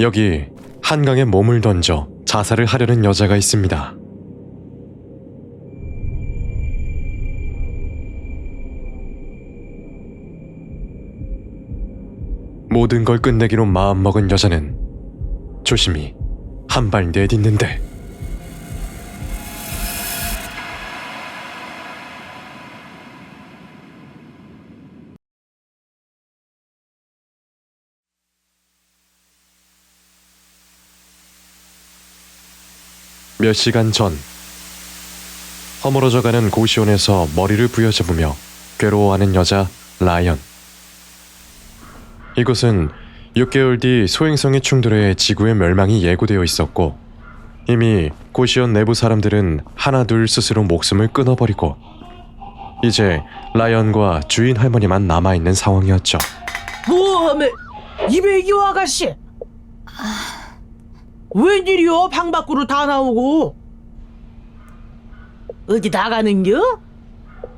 여기 한강에 몸을 던져 자살을 하려는 여자가 있습니다. 모든 걸 끝내기로 마음먹은 여자는 조심히 한 발 내딛는데 몇 시간 전 허물어져가는 고시원에서 머리를 부여잡으며 괴로워하는 여자 라이언 이곳은 6개월 뒤 소행성의 충돌에 지구의 멸망이 예고되어 있었고 이미 고시원 내부 사람들은 하나둘 스스로 목숨을 끊어버리고 이제 라이언과 주인 할머니만 남아있는 상황이었죠. 뭐하면 이백이호 아가씨 웬일이요 방 밖으로 다 나오고. 어디 나가는겨?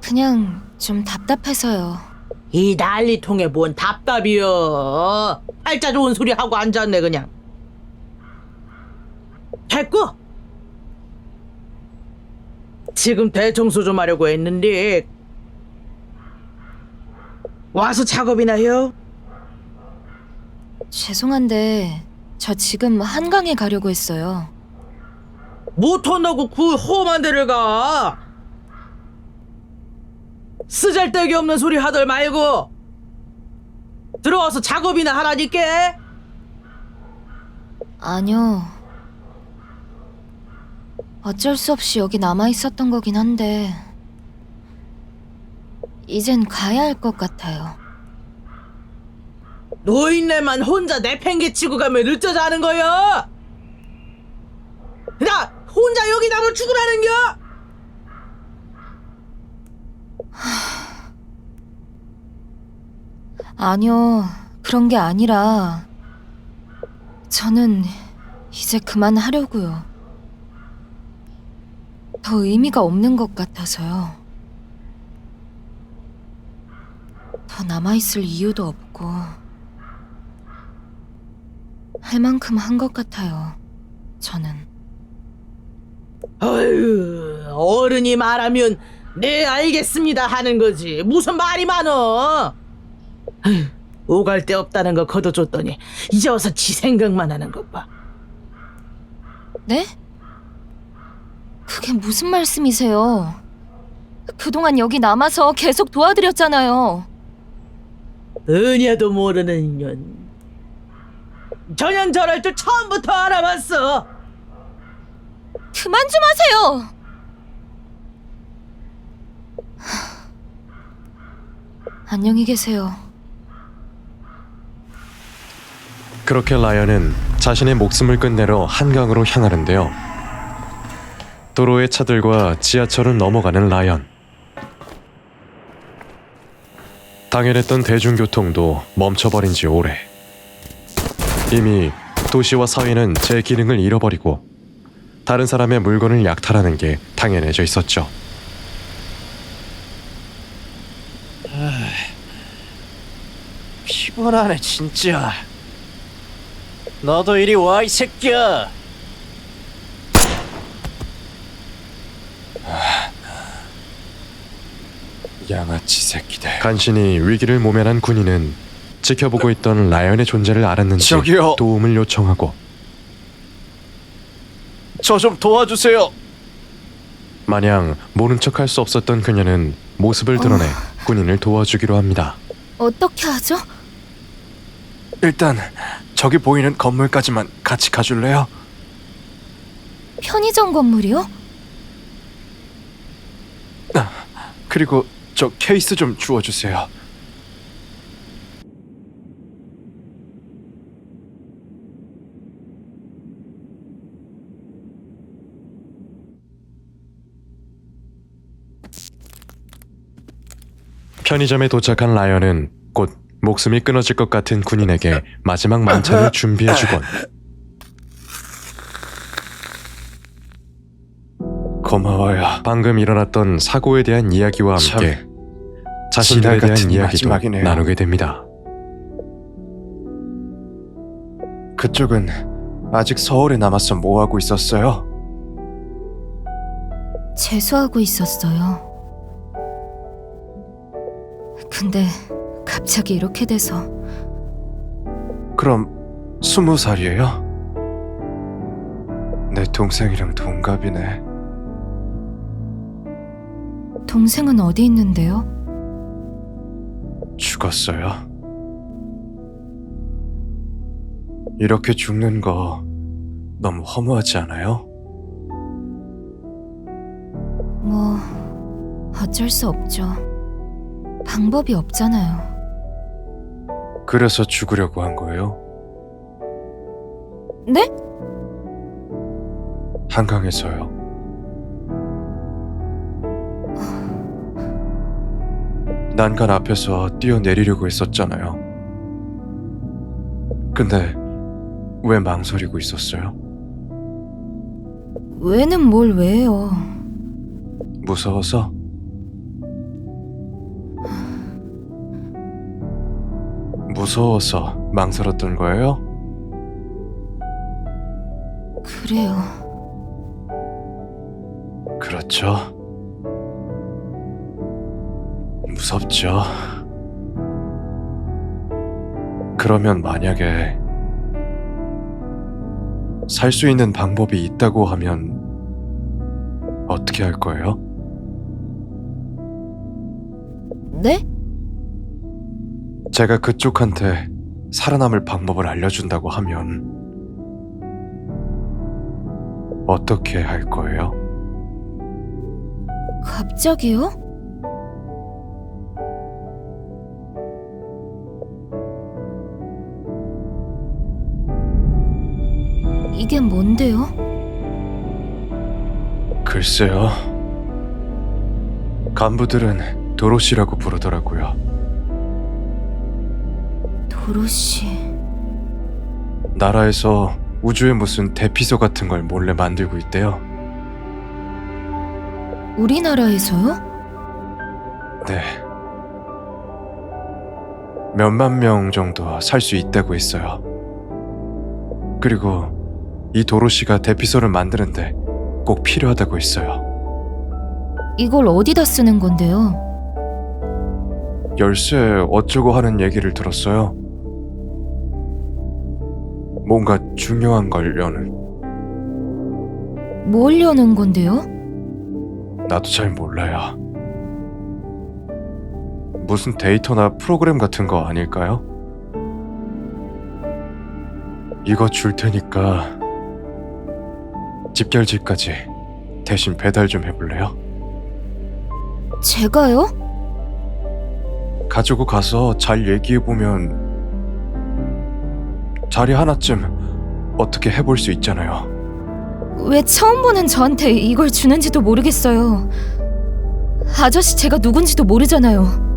그냥 좀 답답해서요. 이 난리통에 뭔 답답이여? 팔자 좋은 소리 하고 앉았네 그냥. 됐고. 지금 대청소 좀 하려고 했는데. 와서 작업이나 해요? 죄송한데 저 지금 한강에 가려고 했어요. 못 혼나고 그 험한 데를 가. 쓰잘데기 없는 소리 하들 말고 들어와서 작업이나 하라니까. 아니요. 어쩔 수 없이 여기 남아 있었던 거긴 한데 이젠 가야 할 것 같아요. 노인네만 혼자 내팽개치고 가면 늦어자는 거야. 나 혼자 여기 남아 죽으라는겨. 아니요. 그런 게 아니라 저는 이제 그만하려고요. 더 의미가 없는 것 같아서요. 더 남아있을 이유도 없고 할 만큼 한 것 같아요. 저는. 어휴, 어른이 말하면 네 알겠습니다 하는 거지. 무슨 말이 많어. 아휴, 오갈 데 없다는 거 거둬줬더니 이제 와서 지 생각만 하는 것 봐. 네? 그게 무슨 말씀이세요? 그동안 여기 남아서 계속 도와드렸잖아요. 은야도 모르는 년. 전혀 저럴 줄 처음부터 알아봤어. 그만 좀 하세요! 안녕히 계세요. 그렇게 라이언은 자신의 목숨을 끝내러 한강으로 향하는데요. 도로의 차들과 지하철을 넘어가는 라이언. 당연했던 대중교통도 멈춰버린 지 오래. 이미 도시와 사회는 제 기능을 잃어버리고 다른 사람의 물건을 약탈하는 게 당연해져 있었죠. 피곤하네 진짜 너도 이리 와 이 새끼야 양아치 새끼들. 간신히 위기를 모면한 군인은 지켜보고 있던 라이언의 존재를 알았는지 저기요. 도움을 요청하고 저 좀 도와주세요 마냥 모른 척할 수 없었던 그녀는 모습을 드러내 군인을 도와주기로 합니다. 어떻게 하죠? 일단 저기 보이는 건물까지만 같이 가줄래요? 편의점 건물이요? 그리고 저 케이스 좀 주워주세요 편의점에 도착한 라이언은 곧 목숨이 끊어질 것 같은 군인에게 마지막 만찬을 준비해주곤 고마워요 방금 일어났던 사고에 대한 이야기와 함께 참, 지날 대한 같은 이야기도 마지막이네요. 나누게 됩니다. 그쪽은 아직 서울에 남아서 뭐 하고 있었어요? 재수하고 있었어요. 근데 갑자기 이렇게 돼서 그럼 스무 살이에요? 내 동생이랑 동갑이네. 동생은 어디 있는데요? 죽었어요. 이렇게 죽는 거 너무 허무하지 않아요? 뭐 어쩔 수 없죠. 방법이 없잖아요. 그래서 죽으려고 한 거예요? 네? 한강에서요. 난간 앞에서 뛰어내리려고 했었잖아요. 근데 왜 망설이고 있었어요? 왜는 뭘 왜요? 무서워서? 무서워서 망설였던 거예요? 그래요. 그렇죠. 무섭죠. 그러면 만약에 살 수 있는 방법이 있다고 하면 어떻게 할 거예요? 네? 제가 그쪽한테 살아남을 방법을 알려준다고 하면 어떻게 할 거예요? 갑자기요? 이게 뭔데요? 글쎄요. 간부들은 도로시라고 부르더라고요. 도로시. 나라에서 우주에 무슨 대피소 같은 걸 몰래 만들고 있대요. 우리나라에서요? 네. 몇만 명 정도 살 수 있다고 했어요. 그리고 이 도로시가 대피소를 만드는데 꼭 필요하다고 했어요. 이걸 어디다 쓰는 건데요? 열쇠 어쩌고 하는 얘기를 들었어요. 뭔가 중요한 걸 여는 뭘 여는 건데요? 나도 잘 몰라요. 무슨 데이터나 프로그램 같은 거 아닐까요? 이거 줄 테니까 집결지까지 대신 배달 좀 해볼래요? 제가요? 가지고 가서 잘 얘기해보면 자리 하나쯤 어떻게 해볼 수 있잖아요. 왜 처음 보는 저한테 이걸 주는지도 모르겠어요. 아저씨 제가 누군지도 모르잖아요.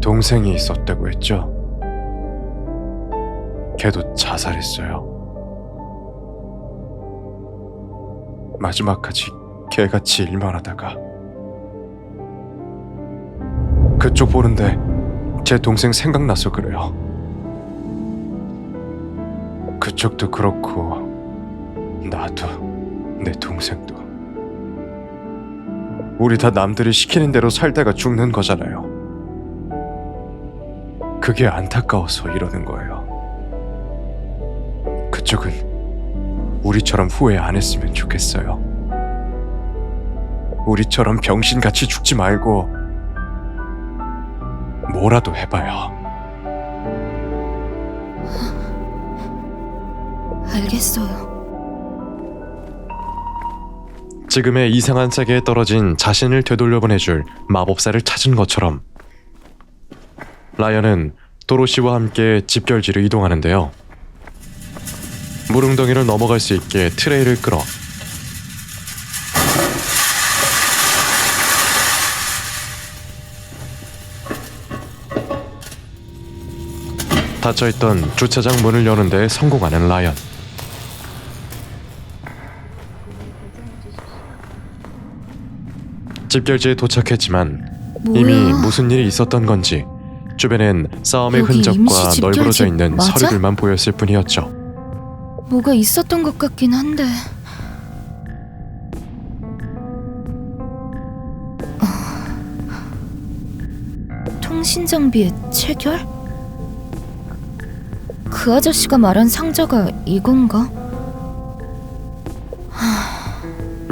동생이 있었다고 했죠? 걔도 자살했어요. 마지막까지 개같이 일만 하다가 그쪽 보는데 제 동생 생각나서 그래요. 그쪽도 그렇고 나도 내 동생도 우리 다 남들이 시키는 대로 살다가 죽는 거잖아요. 그게 안타까워서 이러는 거예요. 그쪽은 우리처럼 후회 안 했으면 좋겠어요. 우리처럼 병신같이 죽지 말고 뭐라도 해봐요. 알겠어요. 지금의 이상한 세계에 떨어진 자신을 되돌려보내줄 마법사를 찾은 것처럼 라이언은 도로시와 함께 집결지로 이동하는데요. 무릉덩이를 넘어갈 수 있게 트레이를 끌어 닫혀있던 주차장 문을 여는데 성공하는 라이언. 집결지에 도착했지만 이미 뭐야? 무슨 일이 있었던 건지 주변엔 싸움의 여기 흔적과 임시 집결지 널브러져 있는 맞아? 서류들만 보였을 뿐이었죠. 뭐가 있었던 것 같긴 한데. 어. 통신 장비의 체결? 그 아저씨가 말한 상자가 이건가?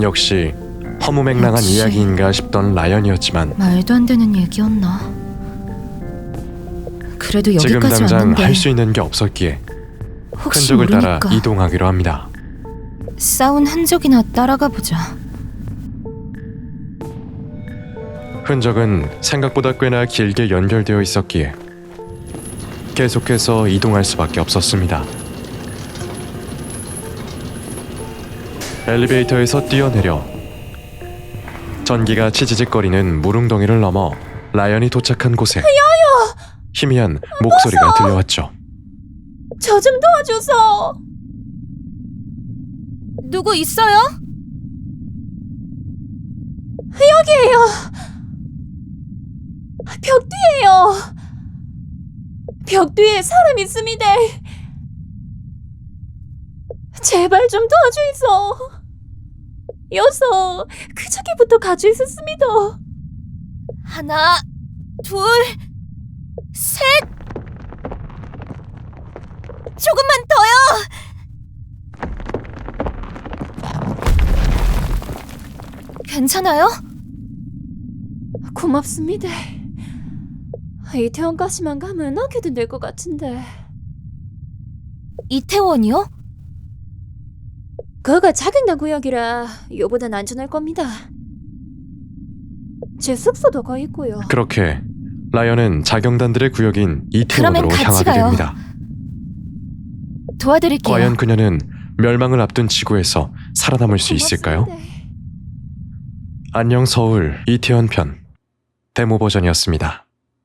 역시 허무맹랑한 역시. 이야기인가 싶던 라연이었지만 말도 안 되는 얘기였나? 그래도 지금 여기까지 당장 왔는데 할 수 있는 게 없었기에 혹시 흔적을 모르니까 따라 이동하기로 합니다. 싸운 흔적이나 따라가 보자. 흔적은 생각보다 꽤나 길게 연결되어 있었기에 계속해서 이동할 수밖에 없었습니다. 엘리베이터에서 뛰어내려 전기가 치지직거리는 무릉덩이를 넘어 라연이 도착한 곳에 희미한 목소리가 들려왔죠. 저 좀 도와줘서. 누구 있어요? 여기에요. 벽 뒤에요. 벽 뒤에 사람 있습니다. 제발 좀 도와주이소. 여서 그저께부터 가지고 있었습니다. 하나, 둘, 셋. 조금만 더요. 괜찮아요? 고맙습니다. 이태원까지만 가면 어게든 될 것 같은데. 이태원이요? 거가 작은 구역이라 요보단 안전할 겁니다. 제 숙소도 거기 있고요. 그렇게 라연은 자경단들의 구역인 이태원으로 그러면 같이 향하게 가요. 됩니다. 도와드릴게요. 과연 그녀는 멸망을 앞둔 지구에서 살아남을 수 있을까요? 고맙습니다. 안녕 서울 이태원 편 데모 버전이었습니다.